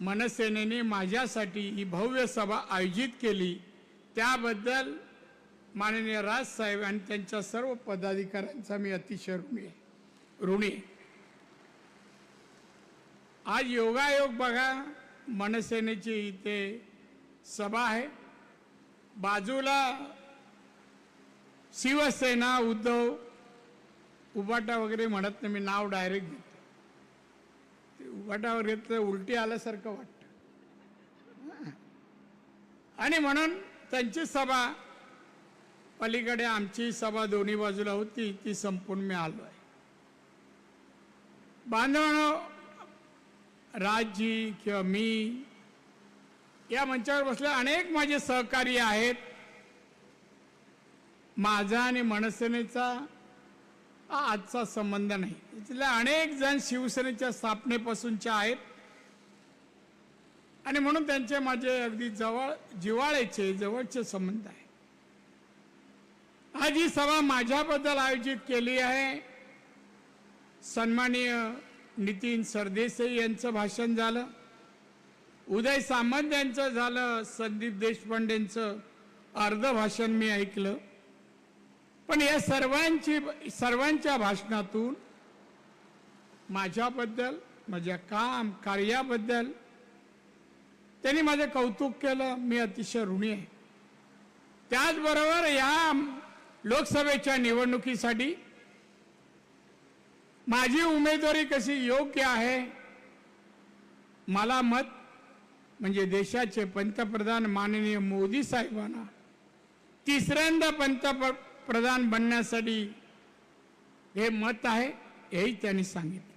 मनसेनेने माझ्यासाठी ही भव्य सभा आयोजित केली. त्याबद्दल माननीय राजसाहेब आणि त्यांच्या सर्व पदाधिकाऱ्यांचा मी अतिशय ऋणी आहे ऋणी. आज योगायोग बघा मनसेनेची इथे सभा आहे. बाजूला शिवसेना उद्धव उबाटा वगैरे म्हणत नाही मी नाव डायरेक्ट घेतो. वाटावर घेतलं उलटी आल्यासारखं वाटतं. आणि म्हणून त्यांची सभा पलीकडे आमची सभा दोन्ही बाजूला होती ती संपून मी आलो आहे. बांधवांनो राजजी किंवा मी या मंचावर बसले अनेक माझे सहकारी आहेत. माझा आणि मनसेनेचा हा आजचा संबंध नाही. इथल्या अनेक जण शिवसेनेच्या स्थापनेपासूनचे आहेत. आणि म्हणून त्यांचे माझे अगदी जवळ जिवाळ्याचे जवळचे संबंध आहे. आज ही सभा माझ्याबद्दल आयोजित केली आहे. सन्माननीय नितीन सरदेसाई यांचं भाषण झालं. उदय सामंत यांचं झालं. संदीप देशपांडेंचं अर्ध भाषण मी ऐकलं. पण या सर्वांची सर्वांच्या भाषणातून माझ्याबद्दल माझ्या काम कार्याबद्दल त्यांनी माझं कौतुक केलं. मी अतिशय ऋणी आहे. त्याचबरोबर या लोकसभेच्या निवडणुकीसाठी माझी उमेदवारी कशी योग्य आहे मला मत म्हणजे देशाचे पंतप्रधान माननीय मोदी साहेबांना तिसऱ्यांदा प्रधान बनण्यासाठी हे मत आहे हेही त्यांनी सांगितलं.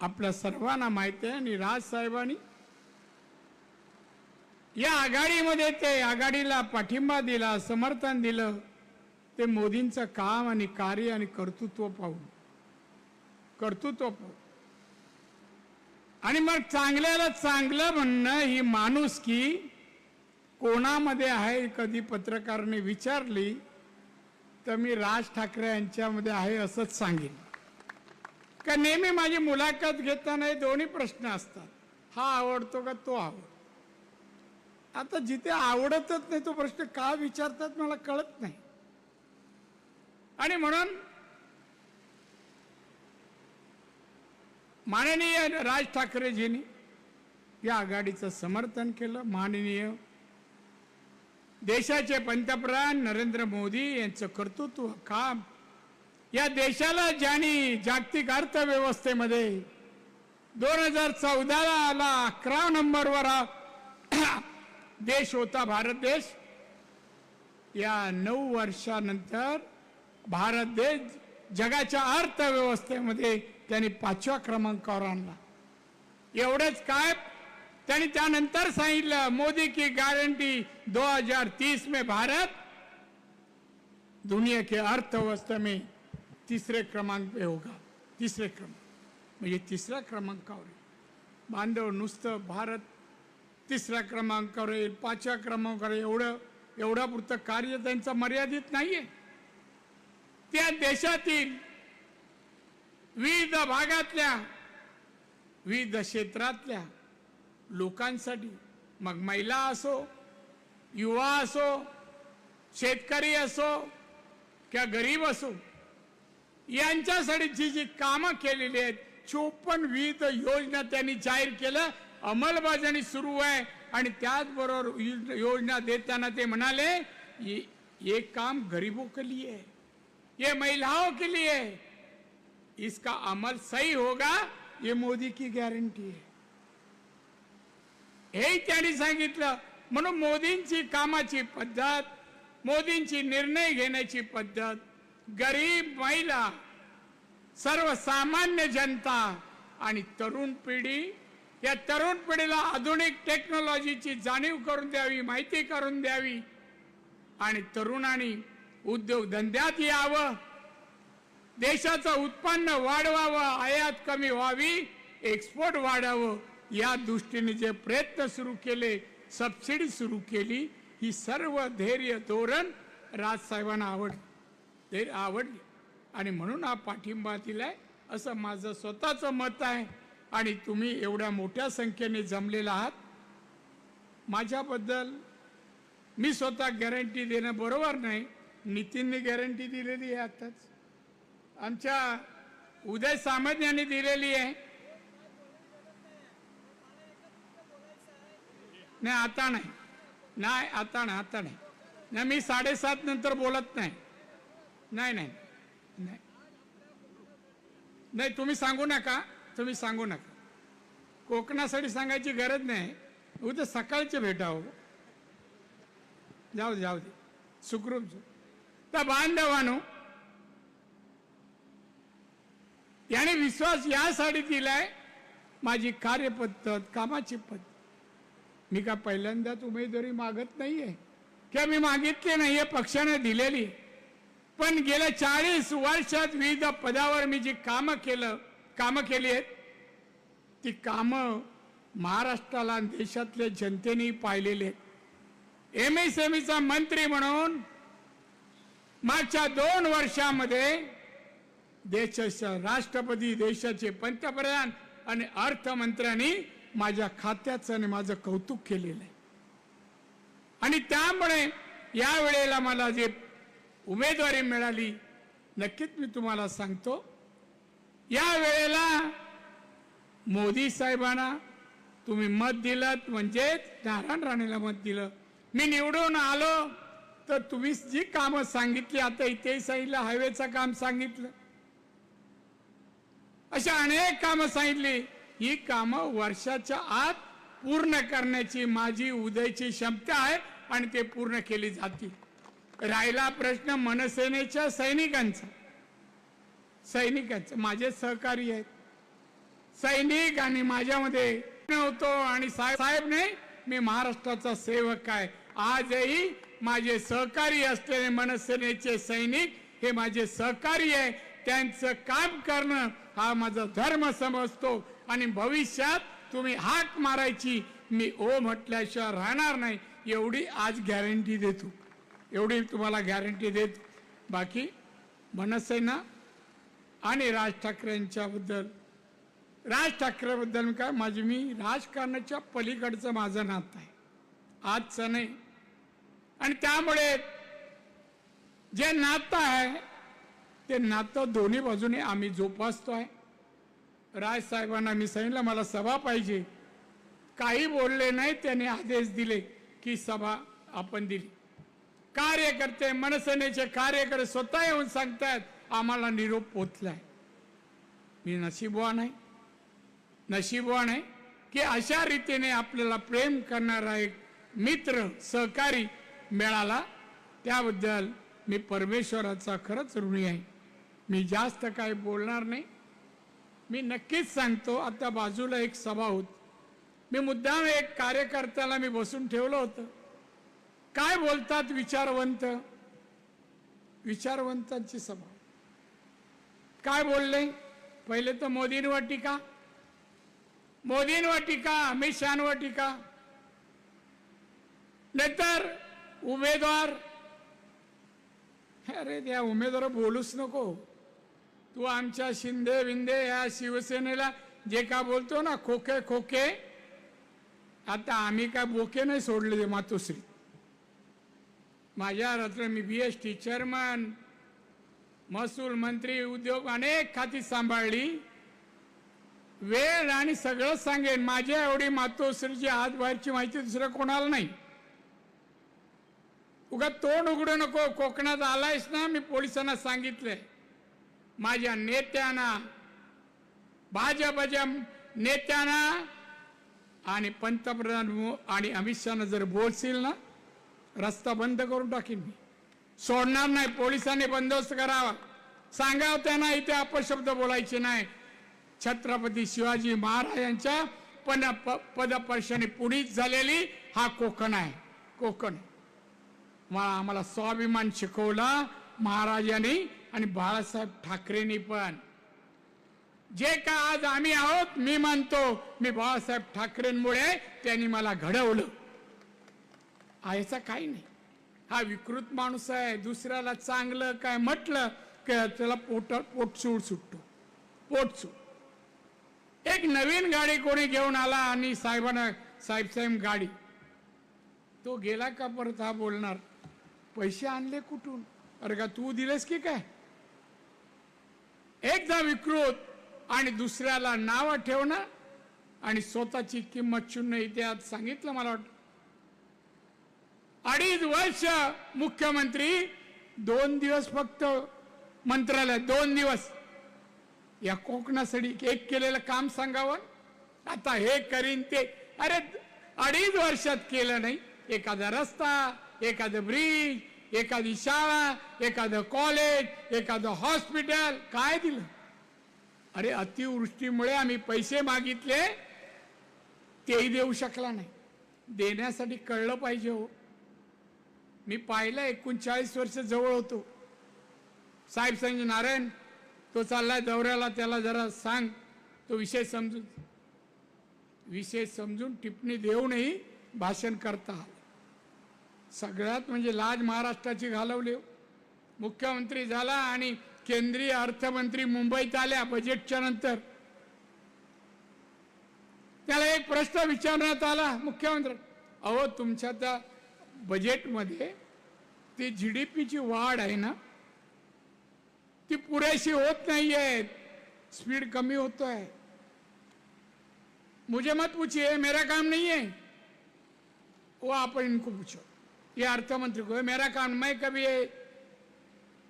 आपल्या सर्वांना माहिती आहे आणि राजसाहेबांनी या आघाडीमध्ये ते आघाडीला पाठिंबा दिला समर्थन दिलं ते मोदींचं काम आणि कार्य आणि कर्तृत्व पाहून कर्तृत्व पाहून. आणि मग चांगल्याला चांगलं म्हणणं ही माणूस की कोणामध्ये आहे? कधी पत्रकाराने विचारली तर मी राज ठाकरे यांच्यामध्ये आहे असंच सांगेन. का नेहमी माझी मुलाखत घेताना हे दोन्ही प्रश्न असतात. हा आवडतो का तो आवड आता जिथे आवडतच नाही तो प्रश्न का विचारतात मला कळत नाही. आणि म्हणून माननीय राज ठाकरेजींनी या आघाडीचं समर्थन केलं माननीय देशाचे पंतप्रधान नरेंद्र मोदी यांचं कर्तृत्व काम. या देशाला ज्यांनी जागतिक अर्थव्यवस्थेमध्ये दोन हजार चौदाला अकरा नंबरवर हा देश होता भारत देश. या नऊ वर्षानंतर भारत देश जगाच्या अर्थव्यवस्थेमध्ये त्यांनी पाचव्या क्रमांकावर आणला. एवढंच काय? त्यांनी त्यानंतर सांगितलं मोदी की गारंटी 2030 में भारत दुनिया के अर्थव्यवस्था में तीसरे क्रमांक पे होगा. तिसरे क्रमांक. म्हणजे तिसऱ्या क्रमांकावर बांधव नुसतं भारत तिसऱ्या क्रमांकावर येईल पाचव्या क्रमांकावर एवढं एवढा पुरतं कार्य त्यांचं मर्यादित नाहीये. त्या देशातील विविध भागातल्या विविध क्षेत्रातल्या लोकांसाठी. मग महिला असो युवा असो शेतकरी असो किंवा गरीब असो यांच्यासाठी जी जी कामं केलेली आहेत चोपन्न विविध योजना त्यांनी जाहीर केलं अंमलबजावणी सुरू आहे. आणि त्याचबरोबर योजना देताना ते म्हणाले ये ये काम गरीबों के लिए है ये महिलाओं के लिए है. इसका अमल सही होगा ये मोदी की गॅरंटी आहे हेही त्यांनी सांगितलं. म्हणून मोदींची कामाची पद्धत मोदींची निर्णय घेण्याची पद्धत गरीब महिला सर्वसामान्य जनता आणि तरुण पिढी या तरुण पिढीला आधुनिक टेक्नॉलॉजीची जाणीव करून द्यावी माहिती करून द्यावी आणि तरुणांनी उद्योगधंद्यात यावं. देशाचं उत्पन्न वाढवावं आयात कमी व्हावी एक्सपोर्ट वाढावं. या दृष्टीने जे प्रयत्न सुरू केले सबसिडी सुरू केली ही सर्व धैर्य धोरण राजसाहेबांना आवड धैर्य आवडली. आणि म्हणून हा पाठिंबा दिलाय असं माझं स्वतःचं मत आहे. आणि तुम्ही एवढ्या मोठ्या संख्येने जमलेला आहात. माझ्याबद्दल मी स्वतः गॅरंटी देणं बरोबर नाही. नितीनने गॅरंटी दिलेली आहे आताच. आमच्या उदय सामंत यांनी दिलेली आहे. नाही आता नाही. नाही आता नाही आता नाही. नाही मी साडेसात नंतर बोलत नाही. नाही नाही नाही. नाही तुम्ही सांगू नका तुम्ही सांगू नका. कोकणासाठी सांगायची गरज नाही. उद्या सकाळचे भेटावं हो. जाऊ दे जाऊ दे. सुखरूप जाऊ तर बांधवानो याने विश्वास यासाठी दिलाय माझी कार्यपद्धत कामाची पद्धत. मी का पहिल्यांदाच उमेदवारी मागत नाहीये? किंवा मी मागितली नाहीये? पक्षाने दिलेली. पण गेल्या चाळीस वर्षात विविध पदावर मी जी कामं केलं कामं केली आहेत ती कामं महाराष्ट्राला देशातल्या जनतेने पाहिलेली आहेत. एम एस एम ईचा मंत्री म्हणून मागच्या दोन वर्षामध्ये देशाच्या राष्ट्रपती देशाचे पंतप्रधान आणि अर्थमंत्र्यांनी माझ्या खात्याचं आणि माझं कौतुक केलेलं आहे. आणि त्यामुळे या वेळेला मला जे उमेदवारी मिळाली नक्कीच मी तुम्हाला सांगतो या वेळेला मोदी साहेबांना तुम्ही मत दिलं म्हणजेच नारायण राणेला मत दिलं. मी निवडून आलो तर तुम्ही जी कामं सांगितली आता इथेही सांगितलं हायवेचं काम सांगितलं. अशा अनेक कामं सांगितली. ही कामं वर्षाच्या आत पूर्ण करण्याची माझी उदयची क्षमता आहे आणि ते पूर्ण केली जातील. राहिला प्रश्न मनसेनेच्या सैनिकांचा. सैनिकांचं माझे सहकारी आहेत. सैनिक आणि माझ्यामध्ये होतो आणि साहेब साहेब नाही मी महाराष्ट्राचा सेवक आहे. आजही माझे सहकारी असलेले मनसेनेचे सैनिक हे माझे सहकारी आहे. त्यांचं काम करणं हा माझा धर्म समजतो. आणि भविष्यात तुम्ही हाक मारायची मी ओ म्हटल्याशिवाय राहणार नाही. एवढी आज गॅरंटी देतो. एवढी तुम्हाला गॅरंटी देतो. बाकी मनसेना आणि राज ठाकरेंच्याबद्दल राज ठाकरेबद्दल काय माझी मी राजकारणाच्या पलीकडचं माझं नातं आहे. आजचं नाही. आणि त्यामुळे जे नातं आहे ते नातं दोन्ही बाजूने आम्ही जोपासतो आहे राजसाहेबांना मी सांगितलं मला सभा पाहिजे. काही बोलले नाही त्याने आदेश दिले की सभा आपण दिली. कार्यकर्ते मनसेनेचे कार्यकर्ते स्वतः येऊन सांगतायत आम्हाला निरोप पोचलाय. मी नशीबवान आहे. नशीबवान आहे की अशा रीतीने आपल्याला प्रेम करणारा एक मित्र सहकारी मिळाला. त्याबद्दल मी परमेश्वराचा खरंच ऋणी आहे. मी जास्त काही बोलणार नाही. मी नक्कीच सांगतो आता बाजूला एक सभा होत. मी मुद्दाम एक कार्यकर्त्याला मी बसून ठेवलं होतं. काय बोलतात विचारवंत? विचारवंतांची सभा. काय बोलले? पहिले तर मोदींवर टीका. मोदींवर टीका अमित शहावर टीका. नंतर उमेदवार. अरे त्या उमेदवार बोलूच नको. तू आमच्या शिंदे विंदे या शिवसेनेला जे का बोलतो ना खोके खोके आता आम्ही काय बोके नाही सोडले मातोश्री. माझ्या रात्र मी बी एस टी चेअरमन महसूल मंत्री उद्योग अनेक खाती सांभाळली. वेळ आणि सगळं सांगेन. माझ्या एवढी मातोश्रीची आत बाहेरची माहिती दुसरं कोणाला नाही. उगा तोंड उघडू नको. कोकणात आलायस ना मी पोलिसांना सांगितलंय. माझ्या नेत्यांना भाजपच्या नेत्यांना आणि पंतप्रधान आणि अमित शहाना जर बोलशील ना रस्ता बंद करून टाकीन मी. सोडणार नाही पोलिसांनी बंदोबस्त करावा. सांगाव त्यांना इथे अपशब्द बोलायचे नाही. छत्रपती शिवाजी महाराजांच्या पण प- पदपर्शाने पुढीच झालेली हा कोकण आहे. कोकण. मला आम्हाला स्वाभिमान शिकवला. महाराजांनी आणि बाळासाहेब ठाकरेंनी पण. जे का आज आम्ही आहोत मी मानतो मी बाळासाहेब ठाकरेंमुळे त्यांनी मला घडवलं. याचा काही नाही. हा विकृत माणूस आहे दुसऱ्याला चांगलं काय म्हटलं की त्याला पोट पोटसूड सुटतो. पोटसूड एक नवीन गाडी कोणी घेऊन आला आणि साहेबांना साहेब साहेब गाडी. तो गेला का परत हा बोलणार? पैसे आणले कुठून? अरे का तू दिलेस की काय? एकदा विकृत आणि दुसऱ्याला नाव ठेवणं आणि स्वतःची किंमत शून्य इतिहास सांगितलं मला वाटतं. अडीच वर्ष मुख्यमंत्री दोन दिवस फक्त मंत्रालय दोन दिवस. या कोकणासाठी एक केलेलं काम सांगावं? आता हे करीन ते. अरे अडीच वर्षात केलं नाही. एखादा रस्ता एखादं ब्रिज एखादी शाळा एखादं कॉलेज एखादं हॉस्पिटल काय दिलं? अरे अतिवृष्टीमुळे आम्ही पैसे मागितले तेही देऊ शकला नाही. देण्यासाठी कळलं पाहिजे हो. मी पाहिलं एकोणचाळीस वर्ष जवळ होतो. साहेब संजय नारायण तो चाललाय दौऱ्याला त्याला जरा सांग. तो विषय समजून विषय समजून टिप्पणी देऊनही भाषण करता आलं. सगळ्यात म्हणजे लाज महाराष्ट्राची घालवली. मुख्यमंत्री झाला आणि केंद्रीय अर्थमंत्री मुंबईत आल्या बजेटच्या नंतर. त्याला एक प्रश्न विचारण्यात आला मुख्यमंत्री अहो तुमच्या त्या बजेटमध्ये ती जी डी पीची वाढ आहे ना? ती पुरेशी होत नाहीये. स्पीड कमी होतोय. मुझे मत पूछिए मेरा काम नहीं है. वो आप इनको पूछो. ये अर्थमंत्री को है, मेरा काम मैं कभी ये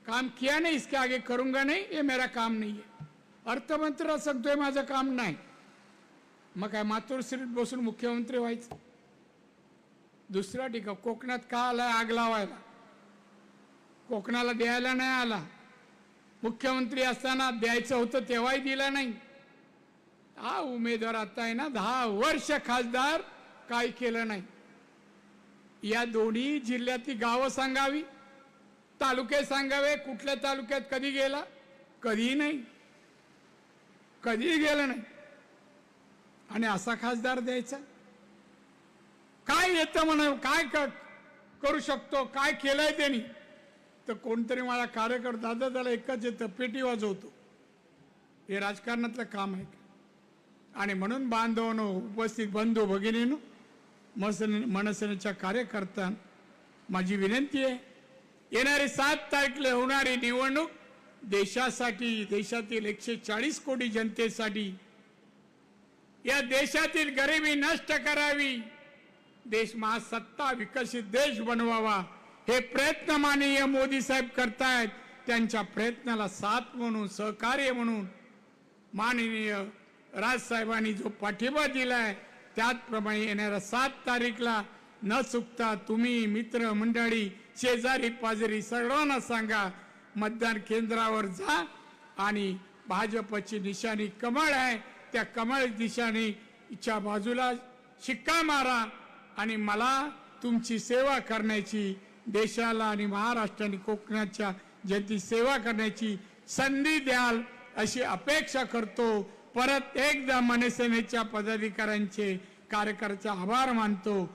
काम किया नहीं इसके आगे करूंगा नहीं ये मेरा काम नहीं है। अर्थमंत्री सांगतोय हो, माझं काम नाही. मग काय मातोश्रीत बसून मुख्यमंत्री व्हायचं? दुसरा टीका कोकणात का आला आग लावायला? कोकणाला द्यायला नाही आला. मुख्यमंत्री असताना द्यायचं होतं तेव्हाही दिला नाही. हा उमेदवार आता आहे ना दहा वर्ष खासदार काय केलं नाही. या दोन्ही जिल्ह्यातली गावं सांगावी तालुके सांगावे कुठल्या तालुक्यात कधी गेला कधीही नाही. कधीही गेलं नाही. आणि असा खासदार द्यायचा. काय येतं म्हणा काय क- करू शकतो काय केलंय त्यांनी? तर कोणतरी मला कार्यकर्ता दादा त्याला एकच येतं पेटी वाजवतो. हे राजकारणातलं काम आहे. आणि म्हणून बांधवनो उपस्थित बंधू भगिनीनं मनसन मनसेनेच्या कार्यकर्त्यां माझी विनंती आहे येणारी सात तारखेला होणारी निवडणूक देशासाठी देशातील एकशे चाळीस कोटी जनतेसाठी या देशातील गरिबी नष्ट करावी देश महासत्ता विकसित देश बनवावा हे प्रयत्न माननीय मोदी साहेब करतायत त्यांच्या प्रयत्नाला साथ म्हणून सहकार्य म्हणून माननीय राजसाहेबांनी जो पाठिंबा दिलाय त्याचप्रमाणे येणाऱ्या सात तारीखला न चुकता तुम्ही मित्र मंडळी शेजारी पाजारी सर्वांना सांगा मतदान केंद्रावर जा आणि भाजपची निशाणी कमळ आहे. त्या कमळ निशाणीच्या बाजूला शिक्का मारा आणि मला तुमची सेवा करण्याची देशाला आणि महाराष्ट्र आणि कोकणाच्या जनती सेवा करण्याची संधी द्याल अशी अपेक्षा करतो. परत एकदा मनसेनेच्या पदाधिकाऱ्यांचे कार्यकर्त्याचे आभार मानतो.